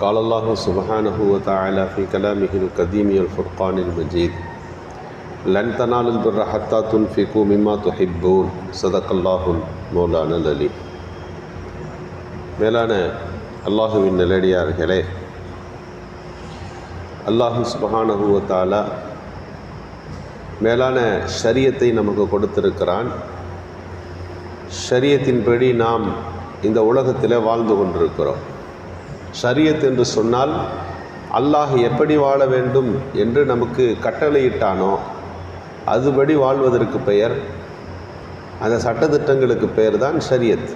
قال الله سبحانه وتعالى في كلامه القديم الفرقان المجيد لن تنالوا البر حتى تنفقوا مما تحبون صدق الله مولانا العلي மேலான அல்லாஹுவின் நிலடியார்களே அல்லாஹு சுபஹானஹு வ தஆலா மேலான ஷரியத்தை நமக்கு கொடுத்திருக்கிறான் ஷரியத்தின்படி நாம் இந்த உலகத்தில் வாழ்ந்து கொண்டிருக்கிறோம் ஷரியத் என்று சொன்னால் அல்லாஹ் எப்படி வாழ வேண்டும் என்று நமக்கு கட்டளையிட்டானோ அதுபடி வாழ்வதற்கு பெயர் அந்த சட்டத்திட்டங்களுக்கு பெயர் தான் ஷரியத்.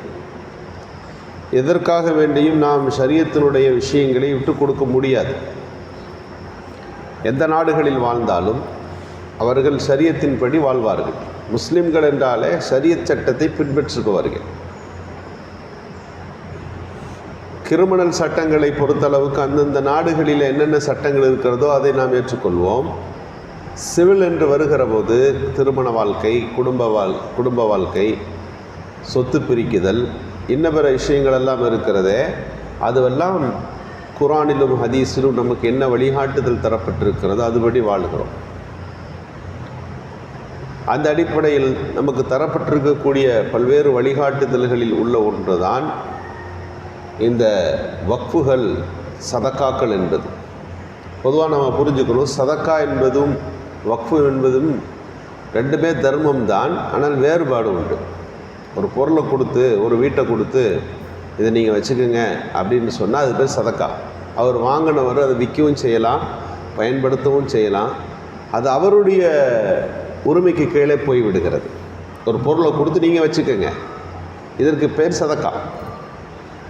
எதற்காக வேண்டியும் நாம் ஷரியத்தினுடைய விஷயங்களை விட்டு கொடுக்க முடியாது. எந்த நாடுகளில் வாழ்ந்தாலும் அவர்கள் ஷரியத்தின்படி வாழ்வார்கள். முஸ்லிம்கள் என்றாலே ஷரியத் சட்டத்தை பின்பற்றுபவர்கள். கிரிமினல் சட்டங்களை பொறுத்தளவுக்கு அந்தந்த நாடுகளில் என்னென்ன சட்டங்கள் இருக்கிறதோ அதை நாம் ஏற்றுக்கொள்வோம். சிவில் என்று வருகிற போது திருமண வாழ்க்கை குடும்ப வாழ் குடும்ப வாழ்க்கை சொத்து பிரிக்குதல் இன்ன பிற விஷயங்கள் எல்லாம் இருக்கிறதே அதுவெல்லாம் குரானிலும் ஹதீஸிலும் நமக்கு என்ன வழிகாட்டுதல் தரப்பட்டிருக்கிறதோ அதுபடி வாழ்கிறோம். அந்த அடிப்படையில் நமக்கு தரப்பட்டிருக்கக்கூடிய பல்வேறு வழிகாட்டுதல்களில் உள்ள ஒன்றுதான் இந்த வக்ஃபுகள் சதக்காக்கள் என்பது. பொதுவாக நம்ம புரிஞ்சுக்கணும் சதக்கா என்பதும் வக்ஃபு என்பதும் ரெண்டுமே தர்மம் தான் ஆனால் வேறுபாடு உண்டு. ஒரு பொருளை கொடுத்து ஒரு வீட்டை கொடுத்து இதை நீங்கள் வச்சுக்கோங்க அப்படின்னு சொன்னால் அது பேர் சதக்கா. அவர் வாங்கினவர் அதை விற்கவும் செய்யலாம் பயன்படுத்தவும் செய்யலாம். அது அவருடைய உரிமைக்கு கீழே போய் விடுகிறது. ஒரு பொருளை கொடுத்து நீங்கள் வச்சுக்கோங்க. இதற்கு பேர் சதக்கா.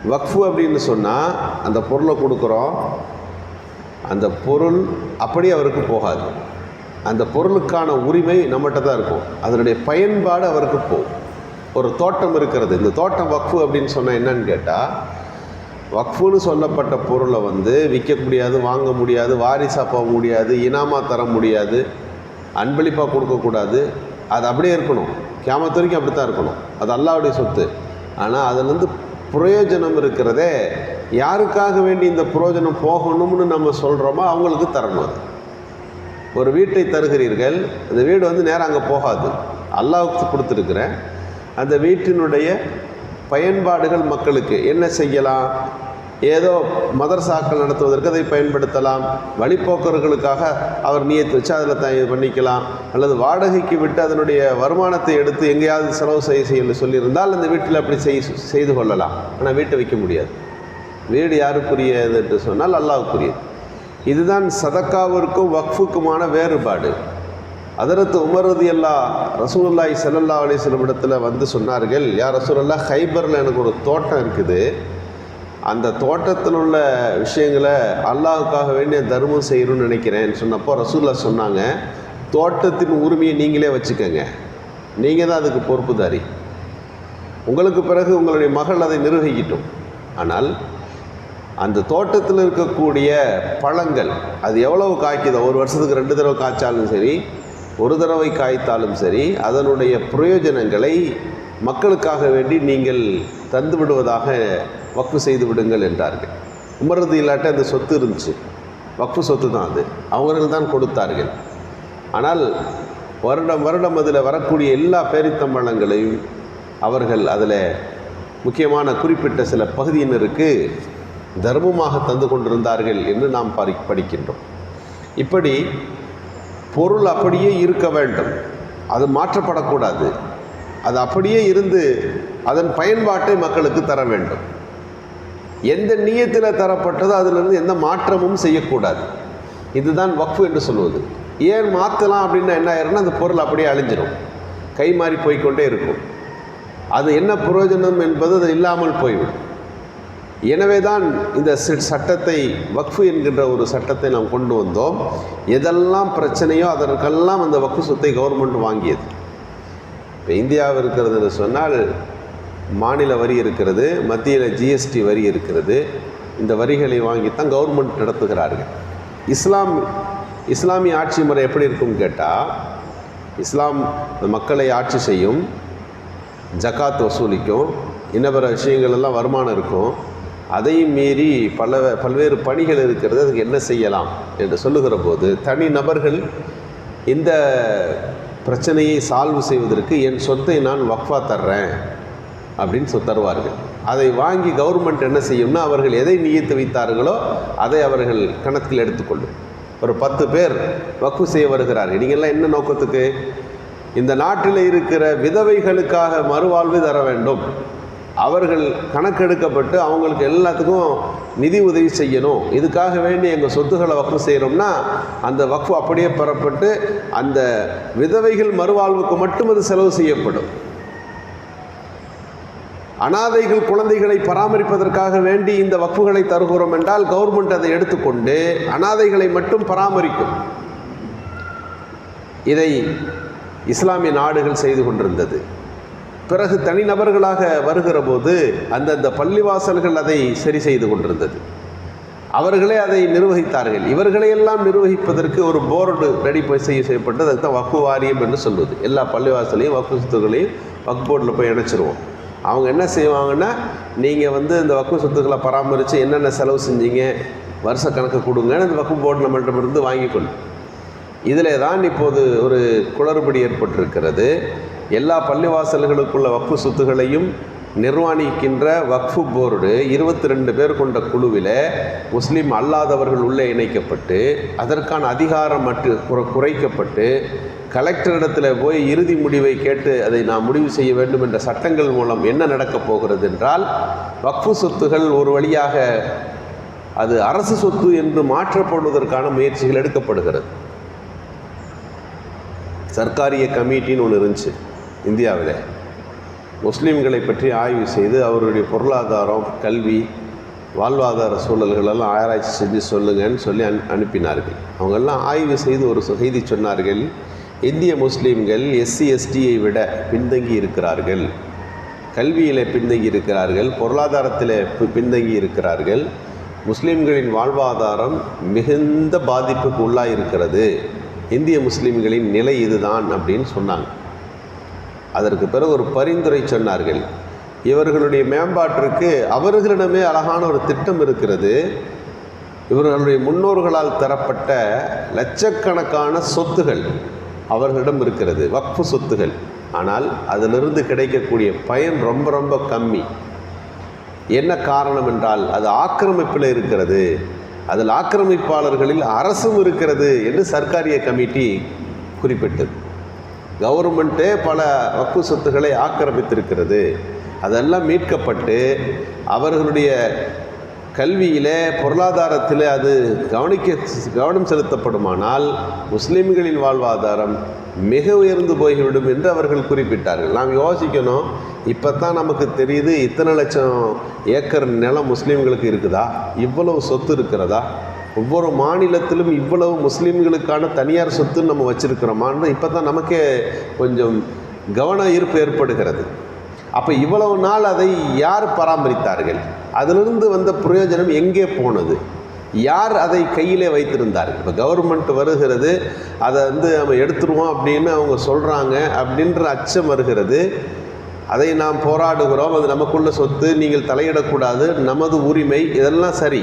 வக்ஃபு அப்படின்னு சொன்னால் அந்த பொருளை கொடுக்குறோம். அந்த பொருள் அப்படியே அவருக்கு போகாது. அந்த பொருளுக்கான உரிமை நம்மகிட்ட தான் இருக்கும். அதனுடைய பயன்பாடு அவருக்கு போகும் ஒரு தோட்டம் இருக்கிறது. இந்த தோட்டம் வக்ஃபு அப்படின்னு சொன்னால் என்னன்னு கேட்டால் வக்ஃபுன்னு சொல்லப்பட்ட பொருளை வந்து விற்க முடியாது வாங்க முடியாது வாரிசாக போக முடியாது இனாமாக தர முடியாது அன்பளிப்பாக கொடுக்கக்கூடாது அது அப்படியே இருக்கணும். கேமத்து வரைக்கும் அப்படி தான் இருக்கணும். அது அல்லாவுடைய சொத்து. ஆனால் அதுலேருந்து பிரயோஜனம் இருக்கிறதே. யாருக்காக வேண்டி இந்த பிரயோஜனம் போகணும்னு நம்ம சொல்கிறோமோ அவங்களுக்கு தரணும் அது. ஒரு வீட்டை தருகிறீர்கள் அந்த வீடு வந்து நேரம் அங்கே போகாது. அல்லாவுக்கு கொடுத்துருக்குறேன். அந்த வீட்டினுடைய பயன்பாடுகள் மக்களுக்கு என்ன செய்யலாம்? ஏதோ மதர்சாக்கள் நடத்துவதற்கு அதை பயன்படுத்தலாம். வழிப்போக்கர்களுக்காக அவர் நியத்து வச்சு அதில் த இது பண்ணிக்கலாம். அல்லது வாடகைக்கு விட்டு அதனுடைய வருமானத்தை எடுத்து எங்கேயாவது செலவு செய்ய செய்ய சொல்லியிருந்தால் அந்த வீட்டில் அப்படி செய் செய்து கொள்ளலாம். ஆனால் வீட்டை வைக்க முடியாது. வீடு யாருக்குரியது என்று சொன்னால் அல்லாவுக்குரியது. இதுதான் சதக்காவிற்கும் வக்ஃபுக்குமான வேறுபாடு. அதரத்து உமரது எல்லா ரசூலுல்லாய் செல்லல்லா அலிஸ்லம் இடத்துல வந்து சொன்னார்கள் யார் ரசூலல்லா ஹைபரில் எனக்கு ஒரு தோட்டம் இருக்குது. அந்த தோட்டத்தில் உள்ள விஷயங்களை அல்லாஹுக்காக வேண்டிய தர்மம் செய்யணும்னு நினைக்கிறேன் சொன்னப்போ ரசூல்லா சொன்னாங்க தோட்டத்தின் உரிமையை நீங்களே வச்சுக்கோங்க. நீங்கள் தான் அதுக்கு பொறுப்புதாரி. உங்களுக்கு பிறகு உங்களுடைய மகள் அதை நிர்வகிக்கட்டும். ஆனால் அந்த தோட்டத்தில் இருக்கக்கூடிய பழங்கள் அது எவ்வளவு காய்க்குதோ ஒரு வருஷத்துக்கு ரெண்டு தடவை காய்ச்சாலும் சரி ஒரு தடவை காய்த்தாலும் சரி அதனுடைய பிரயோஜனங்களை மக்களுக்காக வேண்டி நீங்கள் தந்து விடுவதாக வக்ஃபு செய்து விடுங்கள் என்றார்கள். உமரது இல்லாட்ட அந்த சொத்து இருந்துச்சு. வக்ஃபு சொத்து தான் அது. அவர்கள் தான் கொடுத்தார்கள். ஆனால் வருடம் வருடம் அதில் வரக்கூடிய எல்லா பேரித்தம்பளங்களையும் அவர்கள் அதில் முக்கியமான குறிப்பிட்ட சில பகுதியினருக்கு தர்மமாக தந்து கொண்டிருந்தார்கள் என்று நாம் படி படிக்கின்றோம். இப்படி பொருள் அப்படியே இருக்க வேண்டும். அது மாற்றப்படக்கூடாது. அது அப்படியே இருந்து அதன் பயன்பாட்டை மக்களுக்கு தர வேண்டும். எந்த நீயத்தில் தரப்பட்டதோ அதிலிருந்து எந்த மாற்றமும் செய்யக்கூடாது. இதுதான் வக்ஃபு என்று சொல்வது ஏன் மாற்றலாம் அப்படின்னா என்ன ஆயிரும்னா அந்த பொருள் அப்படியே அழிஞ்சிடும் கை மாறி போய்க்கொண்டே இருக்கும். அது என்ன பிரயோஜனம் என்பது அது இல்லாமல் போய்விடும். எனவே தான் இந்த சட்டத்தை வக்ஃபு என்கின்ற ஒரு சட்டத்தை நாம் கொண்டு வந்தோம். எதெல்லாம் பிரச்சனையோ அதற்கெல்லாம் அந்த வக்ஃபு சொத்தை கவர்மெண்ட் வாங்கியது. இப்போ இந்தியாவில் இருக்கிறதுன்னு சொன்னால் மாநில வரி இருக்கிறது மத்தியில் ஜிஎஸ்டி வரி இருக்கிறது. இந்த வரிகளை வாங்கித்தான் கவர்மெண்ட் நடத்துகிறார்கள். இஸ்லாம் இஸ்லாமிய ஆட்சி முறை எப்படி இருக்கும்னு கேட்டால் இஸ்லாம் மக்களை ஆட்சி செய்யும் ஜக்காத் வசூலிக்கும் இன்ன விஷயங்கள் எல்லாம் வருமானம் இருக்கும். அதையும் மீறி பல பல்வேறு பணிகள் இருக்கிறது அதுக்கு என்ன செய்யலாம் என்று சொல்லுகிற போது தனி நபர்கள் இந்த பிரச்சனையை சால்வ் செய்வதற்கு என் சொத்தை நான் வக்ஃபா தர்றேன். அப்படின்னு தருவார்கள். அதை வாங்கி கவர்மெண்ட் என்ன செய்யும்னா அவர்கள் எதை நியத்து வைத்தார்களோ அதை அவர்கள் கணக்கில் எடுத்துக்கொள்ளும். ஒரு பத்து பேர் வக்கு செய்ய வருகிறார்கள். நீங்கள்லாம் என்ன நோக்கத்துக்கு? இந்த நாட்டில் இருக்கிற விதவைகளுக்காக மறுவாழ்வு தர வேண்டும். அவர்கள் கணக்கெடுக்கப்பட்டு அவங்களுக்கு எல்லாத்துக்கும் நிதி உதவி செய்யணும். இதுக்காக வேண்டி எங்கள் சொத்துக்களை வக்ஃபு செய்கிறோம்னா அந்த வக்ஃபு அப்படியே பெறப்பட்டு அந்த விதவைகள் மறுவாழ்வுக்கு மட்டும் அது செலவு செய்யப்படும். அனாதைகள் குழந்தைகளை பராமரிப்பதற்காக வேண்டி இந்த வக்குகளை தருகிறோம் என்றால் கவர்மெண்ட் அதை எடுத்துக்கொண்டு அனாதைகளை மட்டும் பராமரிக்கும். இதை இஸ்லாமிய நாடுகள் செய்து கொண்டிருந்தது. பிறகு தனிநபர்களாக வருகிற போது அந்தந்த பள்ளிவாசல்கள் அதை சரி செய்து கொண்டிருந்தது. அவர்களே அதை நிர்வகித்தார்கள். இவர்களையெல்லாம் நிர்வகிப்பதற்கு ஒரு போர்டு ரெடி செய்ய செய்யப்பட்டது. அதுக்கு தான் வக்கு வாரியம் என்று சொல்வது. எல்லா பள்ளிவாசலையும் வக்கு சொத்துக்களையும் வக்கு போர்டில் போய் இணைச்சிருவோம் அவங்க என்ன செய்வாங்கன்னா நீங்கள் வந்து இந்த வக்கு சொத்துக்களை பராமரித்து என்னென்ன செலவு செஞ்சீங்க வருஷ கணக்கு கொடுங்கன்னு அந்த வக்கு போர்டு நம்மள்டமிருந்து வாங்கிக்கொள்ளும் இதில் தான் இப்போது ஒரு குளறுபடி ஏற்பட்டிருக்கிறது. எல்லா பள்ளிவாசல்களுக்குள்ள வக்ஃபு சொத்துகளையும் நிர்வாணிக்கின்ற வக்ஃபு போர்டு இருபத்தி ரெண்டு பேர் கொண்ட குழுவில் முஸ்லீம் அல்லாதவர்கள் உள்ளே இணைக்கப்பட்டு அதற்கான அதிகாரம் மற்ற குறைக்கப்பட்டு கலெக்டரிடத்தில் போய் இறுதி முடிவை கேட்டு அதை நாம் முடிவு செய்ய வேண்டும் என்ற சட்டங்கள் மூலம் என்ன நடக்கப் போகிறது என்றால் வக்ஃபு சொத்துகள் ஒரு வழியாக அது அரசு சொத்து என்று மாற்றப்படுவதற்கான முயற்சிகள் எடுக்கப்படுகிறது. சர்க்காரிய கமிட்டின்னு ஒன்று இருந்துச்சு இந்தியாவில். முஸ்லீம்களை பற்றி ஆய்வு செய்து அவருடைய பொருளாதாரம் கல்வி வாழ்வாதார சூழல்களெல்லாம் ஆராய்ச்சி செஞ்சு சொல்லுங்கன்னு சொல்லி அனு அனுப்பினார்கள். அவங்கெல்லாம் ஆய்வு செய்து ஒரு செய்தி சொன்னார்கள். இந்திய முஸ்லீம்கள் எஸ்சி எஸ்டியை விட பின்தங்கி இருக்கிறார்கள் கல்வியில் பின்தங்கி இருக்கிறார்கள் பொருளாதாரத்தில் பின்தங்கி இருக்கிறார்கள் முஸ்லீம்களின் வாழ்வாதாரம் மிகுந்த பாதிப்புக்கு உள்ளாக இருக்கிறது இந்திய முஸ்லீம்களின் நிலை இதுதான் அப்படின்னு சொன்னாங்க. அதற்கு பிறகு ஒரு பரிந்துரை சொன்னார்கள். இவர்களுடைய மேம்பாட்டிற்கு அவர்களிடமே அழகான ஒரு திட்டம் இருக்கிறது. இவர்களுடைய முன்னோர்களால் தரப்பட்ட லட்சக்கணக்கான சொத்துகள் அவர்களிடம் இருக்கிறது. வக்ஃபு சொத்துகள். ஆனால் அதிலிருந்து கிடைக்கக்கூடிய பயன் ரொம்ப ரொம்ப கம்மி. என்ன காரணம் என்றால் அது ஆக்கிரமிப்பில் இருக்கிறது. அதில் ஆக்கிரமிப்பாளர்களில் அரசும் இருக்கிறது என்று சர்க்காரிய கமிட்டி குறிப்பிட்டது. கவர்மெண்ட்டே பல வக்கு சொத்துக்களை ஆக்கிரமித்திருக்கிறது. அதெல்லாம் மீட்கப்பட்டு அவர்களுடைய கல்வியிலே பொருளாதாரத்தில் அது கவனிக்க கவனம் செலுத்தப்படுமானால் முஸ்லீம்களின் வாழ்வாதாரம் மிக உயர்ந்து போய்விடும் என்று அவர்கள் குறிப்பிட்டார்கள். நாம் யோசிக்கணும் இப்போ தான் நமக்கு தெரியுது இத்தனை லட்சம் ஏக்கர் நிலம் முஸ்லீம்களுக்கு இருக்குதா? இவ்வளவு சொத்து இருக்கிறதா? ஒவ்வொரு மாநிலத்திலும் இவ்வளவு முஸ்லீம்களுக்கான தனியார் சொத்து நம்ம வச்சுருக்கிறோமான்னு இப்போ தான் நமக்கே கொஞ்சம் கவன ஈர்ப்பு ஏற்படுகிறது. அப்போ இவ்வளவு நாள் அதை யார் பராமரித்தார்கள்? அதிலிருந்து வந்த பிரயோஜனம் எங்கே போனது? யார் அதை கையிலே வைத்திருந்தார்கள்? இப்போ கவர்மெண்ட் வருகிறது அதை வந்து நம்ம எடுத்துருவோம் அப்படின்னு அவங்க சொல்கிறாங்க அப்படின்ற அச்சம் வருகிறது. அதை நாம் போராடுகிறோம் அது நமக்குள்ள சொத்து நீங்கள் தலையிடக்கூடாது நமது உரிமை இதெல்லாம் சரி.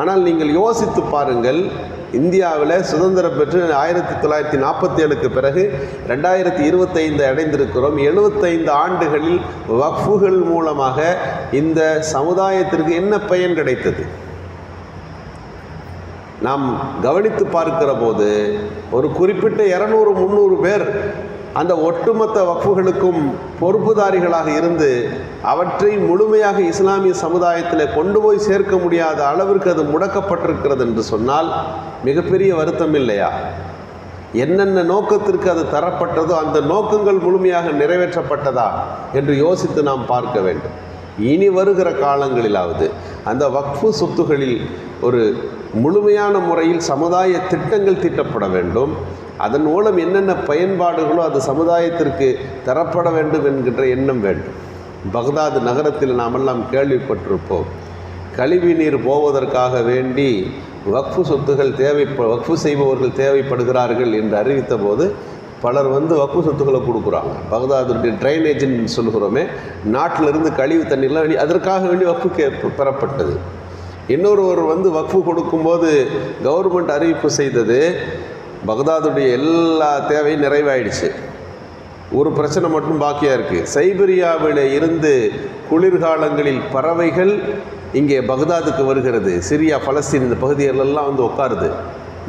ஆனால் நீங்கள் யோசித்து பாருங்கள் இந்தியாவில் சுதந்திரம் பெற்று ஆயிரத்தி தொள்ளாயிரத்தி நாற்பத்தி ஏழுக்கு பிறகு ரெண்டாயிரத்தி இருபத்தைந்து அடைந்திருக்கிறோம். எழுபத்தைந்து ஆண்டுகளில் வக்ஃபுகள் மூலமாக இந்த சமுதாயத்திற்கு என்ன பயன் கிடைத்தது? நாம் கவனித்து பார்க்கிற போது ஒரு குறிப்பிட்ட இரநூறு முந்நூறு பேர் அந்த ஒட்டுமொத்த வக்ஃபுகளுக்கும் பொறுப்புதாரிகளாக இருந்து அவற்றை முழுமையாக இஸ்லாமிய சமுதாயத்தில் கொண்டு போய் சேர்க்க முடியாத அளவிற்கு அது முடக்கப்பட்டிருக்கிறது என்று சொன்னால் மிகப்பெரிய வருத்தம் இல்லையா? என்னென்ன நோக்கத்திற்கு அது தரப்பட்டதோ அந்த நோக்கங்கள் முழுமையாக நிறைவேற்றப்பட்டதா என்று யோசித்து நாம் பார்க்க வேண்டும். இனி வருகிற காலங்களிலாவது அந்த வக்ஃபு சொத்துகளில் ஒரு முழுமையான முறையில் சமுதாய திட்டங்கள் தீட்டப்பட வேண்டும். அதன் மூலம் என்னென்ன பயன்பாடுகளோ அது சமுதாயத்திற்கு தரப்பட வேண்டும் என்கின்ற எண்ணம் வேண்டும். பக்தாது நகரத்தில் நாமெல்லாம் கேள்விப்பட்டிருப்போம். கழிவு நீர் போவதற்காக வேண்டி வக்ஃபு சொத்துகள் தேவை வக்ஃபு செய்பவர்கள் தேவைப்படுகிறார்கள் என்று அறிவித்த போது பலர் வந்து வக்ஃபு சொத்துக்களை கொடுக்குறாங்க. பகதாதுடைய ட்ரைனேஜின்னு சொல்லுகிறோமே நாட்டிலிருந்து கழிவு தண்ணீர்லாம் வேண்டி அதற்காக வேண்டி வக்ஃபு கே பெறப்பட்டது. இன்னொருவர் வந்து வக்ஃபு கொடுக்கும்போது கவர்மெண்ட் அறிவிப்பு செய்தது பகதாதுடைய எல்லா தேவையும் நிறைவாயிடுச்சு. ஒரு பிரச்சனை மட்டும் பாக்கியாக இருக்குது சைபீரியாவில் இருந்து குளிர்காலங்களில் பறவைகள் இங்கே பகதாதுக்கு வருகிறது. சிரியா பலஸ்தீன் இந்த பகுதிகளெல்லாம் வந்து உட்காருது.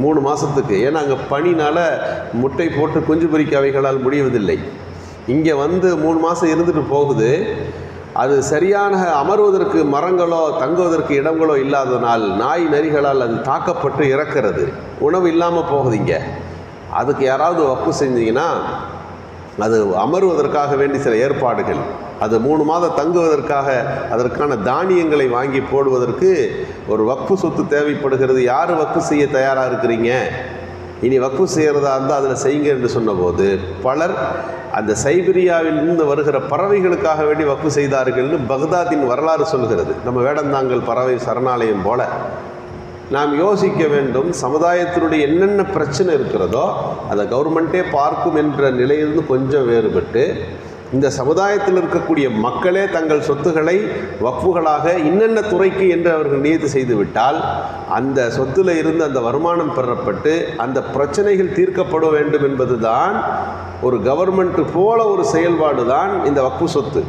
மூணு மாதத்துக்கு ஏன்னா அங்கே பனினால் முட்டை போட்டு குஞ்சு பொறிக்க அவைகளால் முடிவதில்லை. இங்கே வந்து மூணு மாதம் இருந்துட்டு போகுது. அது சரியான அமர்வதற்கு மரங்களோ தங்குவதற்கு இடங்களோ இல்லாதனால் நாய் நரிகளால் அது தாக்கப்பட்டு இறக்கிறது. உணவு இல்லாமல் போகுது அதுக்கு யாராவது வப்பு செஞ்சீங்கன்னா அது அமருவதற்காக வேண்டி சில ஏற்பாடுகள். அது மூணு மாதம் தங்குவதற்காக அதற்கான தானியங்களை வாங்கி போடுவதற்கு ஒரு வக்ஃபு சொத்து தேவைப்படுகிறது. யார் வக்ஃபு செய்ய தயாராக இருக்கிறீங்க? இனி வக்ஃபு செய்கிறதா இருந்தால் அதில் செய்யுங்க என்று சொன்னபோது பலர் அந்த சைபீரியாவில் இருந்து வருகிற பறவைகளுக்காக வேண்டி வக்கு செய்தார்கள்னு பக்தாதின் வரலாறு சொல்கிறது. நம்ம வேடந்தாங்கல் பறவை சரணாலயம் போல. நாம் யோசிக்க வேண்டும் சமுதாயத்தினுடைய என்னென்ன பிரச்சனை இருக்கிறதோ அதை கவர்மெண்ட்டே பார்க்கும் என்ற நிலையிலிருந்து கொஞ்சம் வேறுபட்டு இந்த சமுதாயத்தில் இருக்கக்கூடிய மக்களே தங்கள் சொத்துக்களை வக்ஃபுகளாக இன்னென்ன துறைக்கு என்று அவர்கள் நியதி செய்துவிட்டால் அந்த சொத்துல இருந்து அந்த வருமானம் பெறப்பட்டு அந்த பிரச்சனைகள் தீர்க்கப்பட வேண்டும் என்பதுதான் ஒரு கவர்மெண்ட்டு போல ஒரு செயல்பாடு தான் இந்த வக்ஃபு சொத்து.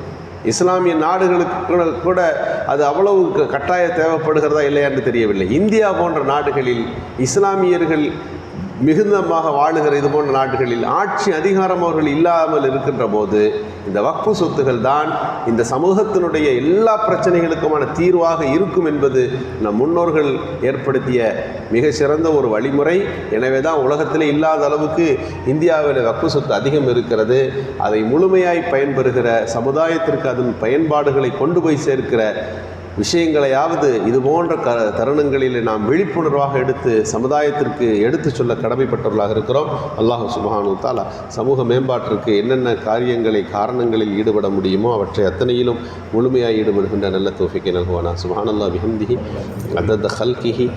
இஸ்லாமிய நாடுகளுக்கு கூட அது அவ்வளவு க- கட்டாய தேவைப்படுகிறதா இல்லையான்னு தெரியவில்லை. இந்தியா போன்ற நாடுகளில் இஸ்லாமியர்கள் மிகுந்தமாக வாழுகிற இது போன்ற நாடுகளில் ஆட்சி அதிகாரம் அவர்கள் இல்லாமல் இருக்கின்ற போது இந்த வக்ஃபு சொத்துகள் தான் இந்த சமூகத்தினுடைய எல்லா பிரச்சனைகளுக்குமான தீர்வாக இருக்கும் என்பது நம் முன்னோர்கள் ஏற்படுத்திய மிக சிறந்த ஒரு வழிமுறை. எனவே தான் உலகத்தில் இல்லாத அளவுக்கு இந்தியாவில் வக்ஃபு சொத்து அதிகம் இருக்கிறது. அதை முழுமையாய் பயன்பெறுகிற சமுதாயத்திற்கு அதன் பயன்பாடுகளை கொண்டு போய் சேர்க்கிற விஷயங்களையாவது இது போன்ற க தருணங்களில் நாம் விழிப்புணர்வாக எடுத்து சமுதாயத்திற்கு எடுத்து சொல்ல கடமைப்பட்டவர்களாக இருக்கிறோம். அல்லாஹ் சுபஹானு தாலா சமூக மேம்பாட்டிற்கு என்னென்ன காரியங்களை காரணங்களில் ஈடுபட முடியுமோ அவற்றை அத்தனையிலும் முழுமையாக ஈடுபடுகின்ற நல்ல தோஃபிக்கை நல்குவானா சுபஹானல்லா பிஹம்திஹி அந்தந்த ஹல்கிஹி.